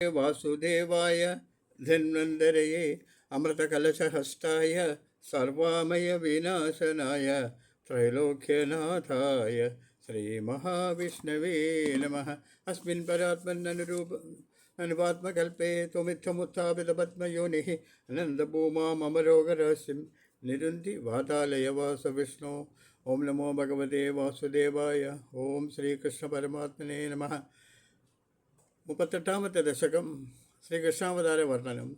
वासुदेवाय धन्वन्तरये अमृतकलशहस्ताय सर्वामयविनाशनाय त्रैलोक्यनाथाय श्रीमहाविष्णवे नमः। अस्मिन् परात्मन्ननुरूप अनुपात्मकल्पे त्वमित्थमुत्थापितपद्मयोनिः अनन्दभूमामरोगरहस्यं निरुन्ति वातालय वासविष्णो ॐ नमो भगवते वासुदेवाय। ॐ श्रीकृष्णपरमात्मने नमः। മുപ്പത്തെട്ടാമത്തെ ദശകം ശ്രീകൃഷ്ണാവതാര വർണനം.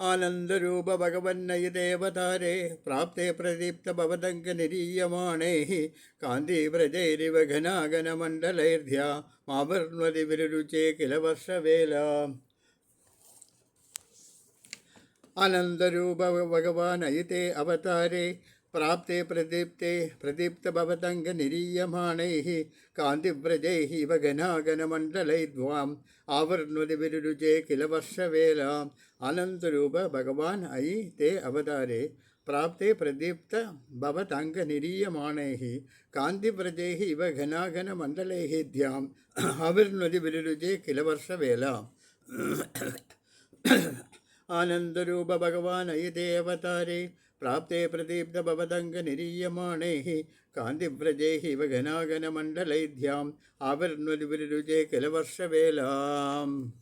ആനന്ദരൂപ ഭഗവന്നയിദേവതാരേ പ്രാപ്തേ പ്രദീപ്ത ഭവതംഗ നിരീയമാണേ. കാന്തി കാന്തിവ്രജൈരിവ ഘനാഗനമണ്ഡലൈർധ്യ മാവർണ്വതി വിരുചേ കില വർഷവേല. ആനന്ദരൂപ ഭഗവാനയിതേ അവതാരേ പ്രാപ്തേ പ്രദീപ്തേ പ്രദീപ്തഭവതംഗനിരീയമാണൈ കാന്തിവ്രജൈ ഇവ ഘനാഗനമണ്ഡലൈദ്വാം ആവർണ്വതി വിരുരുചേ കില വർഷവേലാം അനന്തരൂപ ഭഗവാൻ ഐ തേ അവതാരേ പ്രാപ്തേ പ്രദീപ്ത ഭവതങ്ക നിരീയമാണൈः കാന്തിവ്രജൈः ഇവ ഘനാഘനമണ്ഡലൈः ധ്യാം ആവർണ്വതി വിരുരുചേ കില വർഷവേലാം. ആനന്ദരൂപ ഭഗവാൻ അയിതേ അവതാരേ പ്രാപ്തേ പ്രദീപ്തഭവതംഗനിരീയമാണേ കാന്തിവ്രജേ നിരീയമാണൈः. കാന്തിവ്രജൈः കിലവർഷവേലാം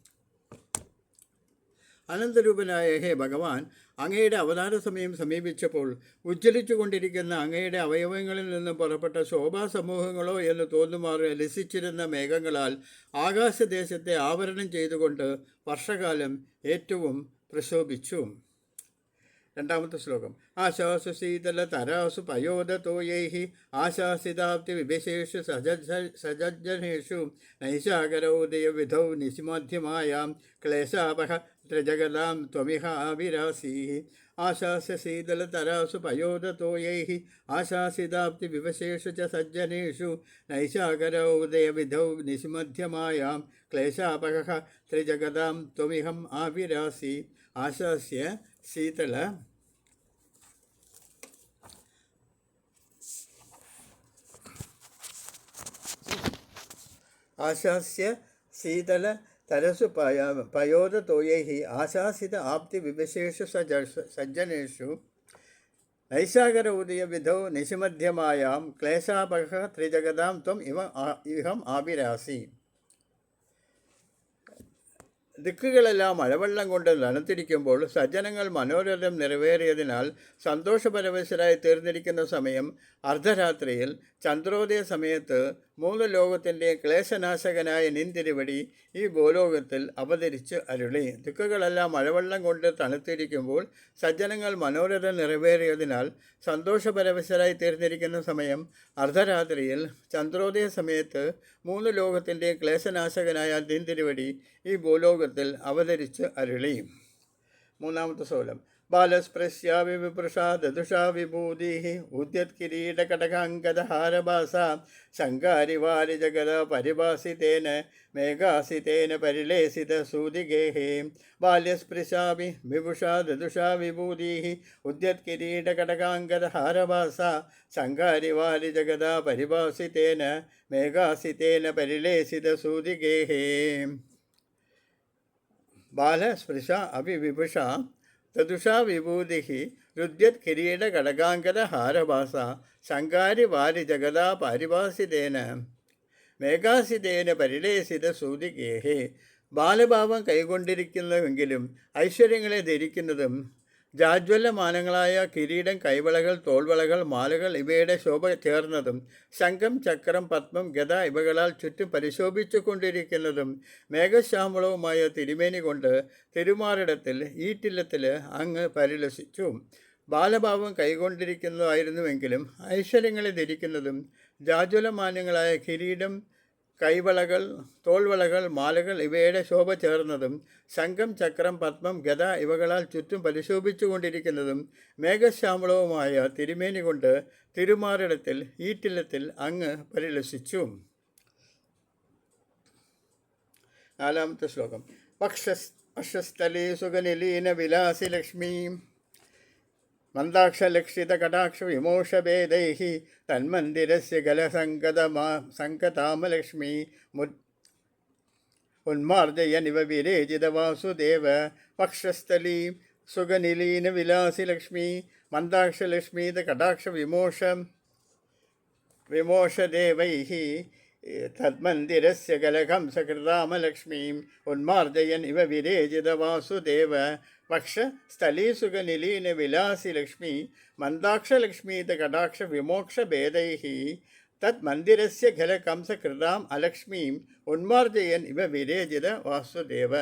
അനന്തരൂപനായ ഹേ ഭഗവാൻ അങ്ങയുടെ അവതാര സമയം സമീപിച്ചപ്പോൾ ഉജ്ജ്വലിച്ചു കൊണ്ടിരിക്കുന്ന അങ്ങയുടെ അവയവങ്ങളിൽ നിന്നും പുറപ്പെട്ട ശോഭാസമൂഹങ്ങളോ എന്ന് തോന്നുമാറ് ലസിച്ചിരുന്ന മേഘങ്ങളാൽ ആകാശദേശത്തെ ആവരണം ചെയ്തുകൊണ്ട് വർഷകാലം ഏറ്റവും പ്രശോഭിച്ചു. രണ്ടാമത്തെ ശ്ലോകം. ആശാസു ശീതല തരാസു പയോദതോയൈ ആശാസിതാപ്തി വിവിശേഷു സജ സജജ്ജനേഷു നൈശാകരോദയ വിധൗ നിശിമധ്യമായാം ക്ലേശാപഹ ത്രിജഗതാം ത്വമിഹ ആവിരാസീ ആശാസ്യ ശീതല തരാസു പയോദതോയൈ ആശാസിതാപ്തി വിവശേഷു ച സജ്ജനേഷു നൈശാകരോദയ വിധൗ നിശിമധ്യമായാം ക്ലേശാപഹ ത്രിജഗതാം ത്വമിഹം ആവിരാസി ആശാസ്യ शीतल आशास्य शीतल तरसु पयोद पयोदतोयैः आशासित आप्तिविवशेषु सज सज्जनेषु नैसागर उदयविधौ निशिमध्यमायां क्लेशापः त्रिजगदां त्वम् इव इहम् आविरासि ദിക്കുകളെല്ലാം മഴവെള്ളം കൊണ്ട് നനത്തിരിക്കുമ്പോൾ സജ്ജനങ്ങൾ മനോരഥം നിറവേറിയതിനാൽ സന്തോഷപരവശരായി തീർന്നിരിക്കുന്ന സമയം അർദ്ധരാത്രിയിൽ ചന്ദ്രോദയ സമയത്ത് മൂന്ന് ലോകത്തിന്റെ ക്ലേശനാശകനായ നിന്തിരുവടി ഈ ഭൂലോകത്തിൽ അവതരിച്ച് അരുളി. ദിക്കുകളെല്ലാം മഴവെള്ളം കൊണ്ട് തണുത്തിരിക്കുമ്പോൾ സജ്ജനങ്ങൾ മനോരഥം നിറവേറിയതിനാൽ സന്തോഷപരവശരായി തീർന്നിരിക്കുന്ന സമയം അർദ്ധരാത്രിയിൽ ചന്ദ്രോദയ സമയത്ത് മൂന്ന് ലോകത്തിന്റെ ക്ലേശനാശകനായ നിന്തിരുവടി ഈ ഭൂലോകത്തിൽ അവതരിച്ച് അരുളി. മൂന്നാമത്തെ സോലം ബാലസ്പൃശ്യാവി വിപൃഷാ ദദുഷാ വിഭൂതി ഉദ്യത്കിരീടകടകാങ്കദഹാരഭാസ ശങ്കാരിവാരി ജഗത പരിഭാസിതേന മേഘാസിതേന പരിലേസിത സൂതിഗേഹേ ബാല്യസ്പൃശാവി വിഭുഷാ ദദുഷാ വിഭൂതി ഉദ്യത്കിരീടകടകാങ്കദഹാരഭാസ ശങ്കാരിവാരി ജഗത തദുഷാ വിഭൂതി രുദ്യത് കിരീട ഘടകാങ്കര ഹാരഭാസ ശങ്കാരി വാരി ജഗതാ പാരിഭാസിതേന മേഘാസിതേന പരിലേസിത സൂതികേഹേ. ബാലഭാവം കൈകൊണ്ടിരിക്കുന്നുവെങ്കിലും ഐശ്വര്യങ്ങളെ ധരിക്കുന്നതും ജാജ്വല്യമാനങ്ങളായ കിരീടം കൈവളകൾ തോൾവളകൾ മാലകൾ ഇവയുടെ ശോഭ ചേർന്നതും ശംഖം ചക്രം പത്മം ഗത ഇവകളാൽ ചുറ്റും പരിശോഭിച്ചു കൊണ്ടിരിക്കുന്നതും മേഘശ്യാമളവുമായ തിരുമേനി കൊണ്ട് തിരുമാറിടത്തിൽ ഈറ്റില്ലത്തിൽ അങ്ങ് പരിലസിച്ചു. ബാലഭാവം കൈകൊണ്ടിരിക്കുന്നതായിരുന്നുവെങ്കിലും ഐശ്വര്യങ്ങളെ ധരിക്കുന്നതും ജാജ്വലമാന്യങ്ങളായ കിരീടം കൈവളകൾ തോൾവളകൾ മാലകൾ ഇവയുടെ ശോഭ ചേർന്നതും ശംഖം ചക്രം പത്മം ഗത ഇവകളാൽ ചുറ്റും പരിശോഭിച്ചുകൊണ്ടിരിക്കുന്നതും മേഘശ്യാമളവുമായ തിരുമേനി കൊണ്ട് തിരുമാറിടത്തിൽ ഈറ്റില്ലത്തിൽ അങ്ങ് പരിലസിച്ചു. നാലാമത്തെ ശ്ലോകം. പക്ഷസ് പക്ഷസ്ഥലേ സുഖനിലീന വിലാസി ലക്ഷ്മീ. मन्दाक्षलक्षितकटाक्षविमोषभेदैः तन्मन्दिरस्य गलसङ्कतमा सङ्कतामलक्ष्मी मुत् उन्मार्जयनिव विरेजितवासुदेव पक्षस्थली सुगनिलीनविलासिलक्ष्मी मन्दाक्षलक्ष्मीतकटाक्षविमोष विमोषदेवैः तन्मन्दिरस्य गलघंसकृतामलक्ष्मीम् उन्मार्जयन् इव विरेजितवासुदेव ഉന്മാർജയൻ സ്ഥലീസുഖ നിലീന വിലാസി ലക്ഷ്മി മന്ദാക്ഷലക്ഷ്മീത കടാക്ഷ വിമോക്ഷ ഭേദൈഹി തത് മന്ദിരസ്യ ഖല കംസകൃതാം അലക്ഷ്മീം ഉന്മാർജയൻ ഇവ വിരേചിത വാസുദേവ.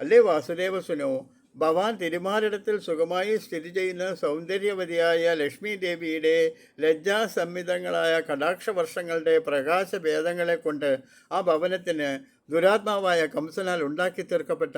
അല്ലേ വാസുദേവ സുനോ? ഭവാൻ തിരുമാലിടത്തിൽ സുഖമായി സ്ഥിതി ചെയ്യുന്ന സൗന്ദര്യവതിയായ ലക്ഷ്മി ദേവിയുടെ ലജ്ജാസംമിതങ്ങളായ കടാക്ഷവർഷങ്ങളുടെ പ്രകാശഭേദങ്ങളെ കൊണ്ട് ആ ഭവനത്തിന് ദുരാത്മാവായ കംസനാൽ ഉണ്ടാക്കി തീർക്കപ്പെട്ട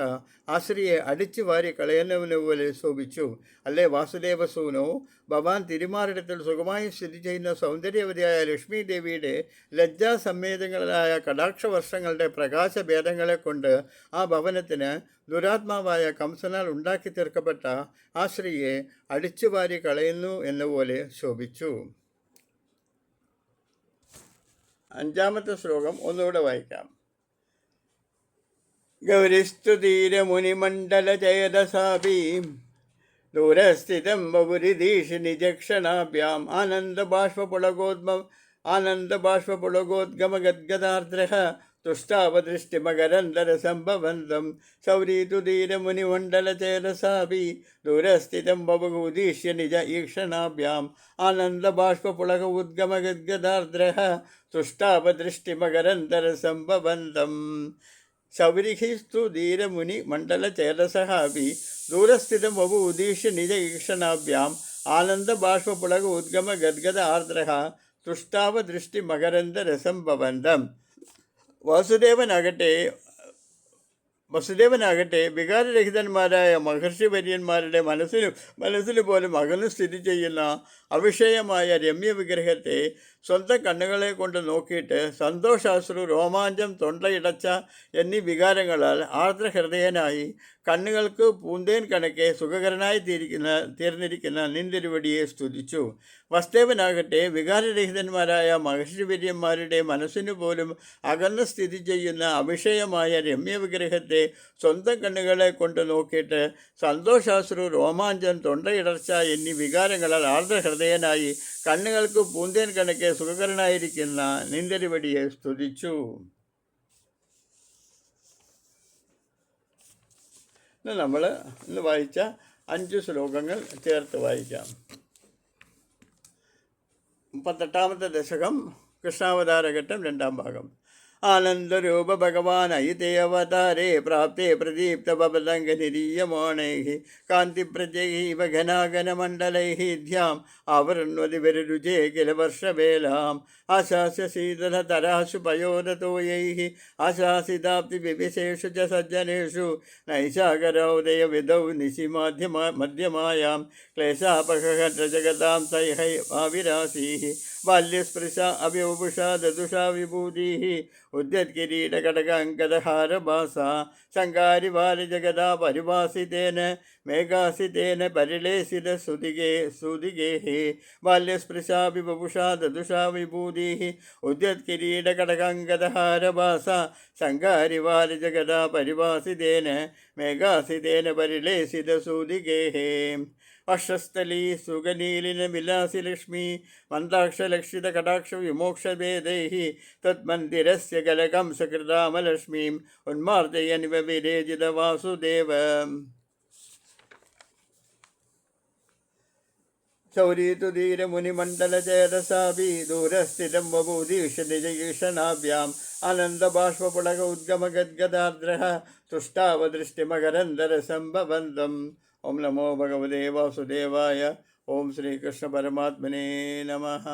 ആശ്രിയെ അടിച്ചു വാരി കളയുന്നവനുപോലെ ശോഭിച്ചു. അല്ലേ വാസുദേവ സൂനോ ഭവാൻ തിരുമാറിടത്തിൽ സുഖമായി സ്ഥിതി ചെയ്യുന്ന സൗന്ദര്യവതിയായ ലക്ഷ്മി ദേവിയുടെ ലജ്ജാസമ്മേതങ്ങളായ കടാക്ഷവർഷങ്ങളുടെ പ്രകാശഭേദങ്ങളെ കൊണ്ട് ആ ഭവനത്തിന് ദുരാത്മാവായ കംസനാൽ ഉണ്ടാക്കി തീർക്കപ്പെട്ട ആ സ്ത്രീയെ അടിച്ചുവാരി കളയുന്നു എന്നപോലെ ശോഭിച്ചു. അഞ്ചാമത്തെ ശ്ലോകം ഒന്നുകൂടെ വായിക്കാം. ഗൗരിസ്തുതീരമുനിമണ്ഡലചയതസാപീം ദൂരസ്ഥിതം ബഹുരിദീഷി നിജക്ഷണാഭ്യാം ആനന്ദബാഷ്പുളകോദ്മ ആനന്ദബാഷ്പുളകോദ്ഗമഗദ്ഗദാർദ്രഃ തുഷ്ടാവദൃഷ്ടിമകരന്തരസംഭവന്തം സൗരീതുതീരമുനിമണ്ഡലചേതസാപി ദൂരസ്ഥിതം ബഭുദീശ്യ നിജ ഈക്ഷണാഭ്യാം ആനന്ദബാഷ്പുളക ഉദ്ഗമഗദ്ഗദാർദ്രഃ തുഷ്ടാവദൃഷ്ടിമകരന്തരസംഭവന്തം ശൗരിഹിസ്തു ധീരമുനി മണ്ഡലചേതസഃ അപി ദൂരസ്ഥിതം വപു ഉദ്ദേശ്യ നിജ ഈക്ഷണാഭ്യാം. ആനന്ദബാഷ്പുളക ഉദ്ഗമ ഗദ്ഗദ ആർദ്രഃ തുഷ്ടാവ വാസുദേവനാകട്ടെ വികാരരഹിതന്മാരായ മഹർഷി വര്യന്മാരുടെ മനസ്സിലും മനസ്സിന് പോലും അകന്നു സ്ഥിതി ചെയ്യുന്ന അവിഷയമായ രമ്യ വിഗ്രഹത്തെ സ്വന്തം കണ്ണുകളെ കൊണ്ട് നോക്കിയിട്ട് സന്തോഷാശ്രു രോമാഞ്ചം തൊണ്ടയിടച്ച എന്നീ വികാരങ്ങളാൽ ആർദ്രഹൃദയനായി കണ്ണുകൾക്ക് പൂന്തേൻ കണക്കെ സുഖകരനായി തീരിക്കുന്ന തീർന്നിരിക്കുന്ന നിന്തിരുവടിയെ സ്തുതിച്ചു. വസ്തേവനാകട്ടെ വികാരരഹിതന്മാരായ മഹർഷിവര്യന്മാരുടെ മനസ്സിനു പോലും അകന്ന് സ്ഥിതി ചെയ്യുന്ന അവിഷയമായ രമ്യവിഗ്രഹത്തെ സ്വന്തം കണ്ണുകളെ കൊണ്ട് നോക്കിയിട്ട് സന്തോഷാശ്രു രോമാഞ്ചം തൊണ്ടയിടർച്ച എന്നീ വികാരങ്ങളാൽ ആർദ്രഹൃദയനായി കണ്ണുകൾക്ക് പൂന്തേൻ കണക്കെ സുഖകരനായിരിക്കുന്ന നിന്തിരുവടിയെ സ്തുതിച്ചു. നമ്മൾ ഇന്ന് വായിച്ച അഞ്ച് ശ്ലോകങ്ങൾ ചേർത്ത് വായിക്കാം. മുപ്പത്തെട്ടാമത്തെ ദശകം കൃഷ്ണാവതാരഘട്ടം രണ്ടാം ഭാഗം. ആനന്ദരൂപ ഭഗവാനയിതേ അവതാരേ പ്രാപ്തേ പ്രദീപ്തപതംഗനിരീയമാണൈः. കാന്തിപ്രജൈः ഘനാഘനമണ്ഡലൈः ധ്യാം ആവൃണ്വതിവരുരുചേ കില വർഷവേലാം ആശാസ്യ ശീതളതരാശു പയോദതോയൈः ആശാസിതാപ്തി വിവിശേഷു ച സജ്ജനേഷു നൈശാകരോദയ വിധൗ നിശി മാധ്യമ മധ്യമായാം. ക്ലേശാപഹജഗതാം തൈഹൈ ആവിരാസീ. ബാല്യസ്പൃശ അഭിവപുഷാ ദദുഷാ വിഭൂതിः. उद्यत्किरीटकटकाङ्कदहारभासा शङ्कारिवारिजगदा परिभासितेन मेघासितेन परिलेसितसुदिगे सुदिगेः बाल्यस्पृशा विवपुषा ददुषा विभूतिः उद्यत्किरीटकटकाङ्कदहारभासा शङ्कारिवारिजगदा परिभासितेन मेघासितेन परिलेसितसुदिगेः പരിലേസിത സുഗലീലിന വിലാസിലക്ഷ്മി മന്ദാക്ഷലക്ഷിത കടാക്ഷ വിമോക്ഷഭേദൈः തന്മന്ദിരस्य കലകംസകൃതാമലക്ഷ്മീം ഉന്മാർജയനിവ വിരേചിത വാസുദേവ. ചൗരീതുതീരമുനിമണ്ഡലചേതസാപി ദൂരസ്ഥിരം ബഭൂതീഷനിജീഷണാഭ്യാം ആനന്ദബാഷ്പുളക ഉദ്ഗമഗദ്ഗദാർദ്രഃ തുഷ്ടാവദൃഷ്ടിമകരന്തരസംഭവന്തം ओं नमो भगवदेव वासुदेवाय। ओम श्री कृष्ण परमात्मने नमः।